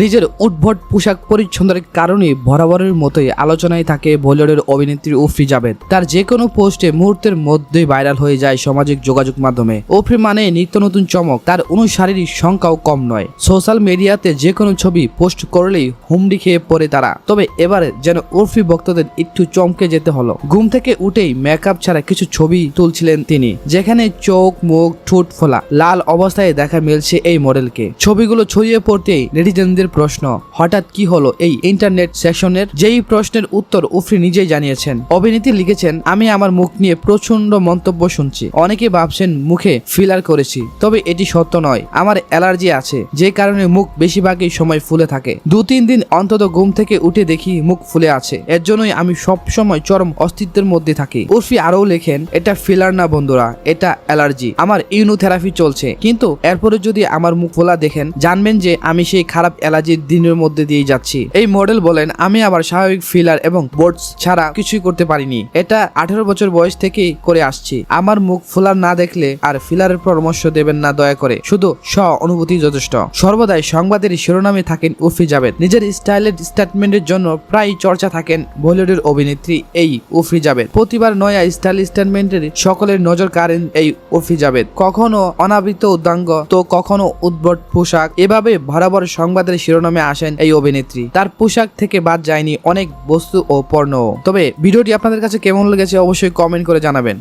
নিজের উদ্ভট পোশাক পরিচ্ছন্দের কারণে বরাবরের মতোই আলোচনায় থাকে বলিউডের অভিনেত্রী উফরি জাবেদ তার যে কোনো পোস্টে মুহূর্তের মধ্যেই ভাইরাল হয়ে যায় সামাজিক যোগাযোগ মাধ্যমে। উফরি মানে নিত্য নতুন চমক, তার অনুসারীর সংখ্যাও কম নয়। সোশ্যাল মিডিয়াতে যে কোনো ছবি পোস্ট করলেই হুমড়ি খেয়ে পড়ে তারা। তবে এবারে যেন উর্ফি ভক্তদের একটু চমকে যেতে হলো। ঘুম থেকে উঠেই মেকআপ ছাড়া কিছু ছবি তুলছিলেন তিনি, যেখানে চোখ, মুখ, ঠোঁট ফোলা, লাল অবস্থায় দেখা মিলছে এই মডেলকে। ছবিগুলো ছড়িয়ে পড়তেই নেটিজেনদের প্রশ্ন, হঠাৎ কি হলো এই ইন্টারনেট সেশনের? যেই প্রশ্নের উত্তর উফরি নিজেই জানিয়েছেন। অভিনেত্রী লিখেছেন, আমি আমার মুখ নিয়ে প্রচণ্ড মন্তব্য শুনছি। অনেকে ভাবছেন মুখে ফিলার করেছি। তবে এটি সত্য নয়। আমার অ্যালার্জি আছে। যে কারণে মুখ বেশিরভাগই সময় ফুলে থাকে। দু তিন দিন অন্তত ঘুম থেকে উঠে দেখি মুখ ফুলে আছে। এর জন্যই আমি সব সময় চরম অস্তিত্বের মধ্যে থাকি। উর্ফি আরও লেখেন, এটা ফিলার না বন্ধুরা, এটা অ্যালার্জি। আমার ইউনোথেরাপি চলছে। কিন্তু এরপরে যদি আমার মুখ ফোলা দেখেন, জানবেন যে আমি সেই খারাপ অ্যালার্জির দিনের মধ্যে দিয়ে যাচ্ছি। এই মডেল বলেন, আমি আবার স্বাভাবিক ফিলার এবং বোর্ডস ছাড়া কিছুই করতে পারিনি। এটা আঠেরো বছর বয়স থেকেই করে আসছি। আমার মুখ ফোলার না দেখলে আর ফিলারের পরামর্শ দেবেন না দয়া করে। শুধু স্ব অনুভূতি যথেষ্ট। সর্বদাই সংবাদের শিরোনামে থাকেন উর্ফি জাবেদ নিজের স্টাইলের স্টেটমেন্টের জন্য প্রায় চর্চা থাকেন বলিউডের অভিনেত্রী এই উর্ফি জাবেদ প্রতিবার নয়া স্টাইল স্টেটমেন্টের সকলের নজর কাড়েন এই উর্ফি জাবেদ কখনো অনাবৃত উদ্যাঙ্গ, তো কখনো উদ্ভট পোশাক। এভাবে বরাবর সংবাদের শিরোনামে আসেন এই অভিনেত্রী। তার পোশাক থেকে বাদ যায়নি অনেক বস্তু ও পণ্য তবে ভিডিওটি আপনাদের কাছে কেমন লেগেছে অবশ্যই কমেন্ট করে জানাবেন।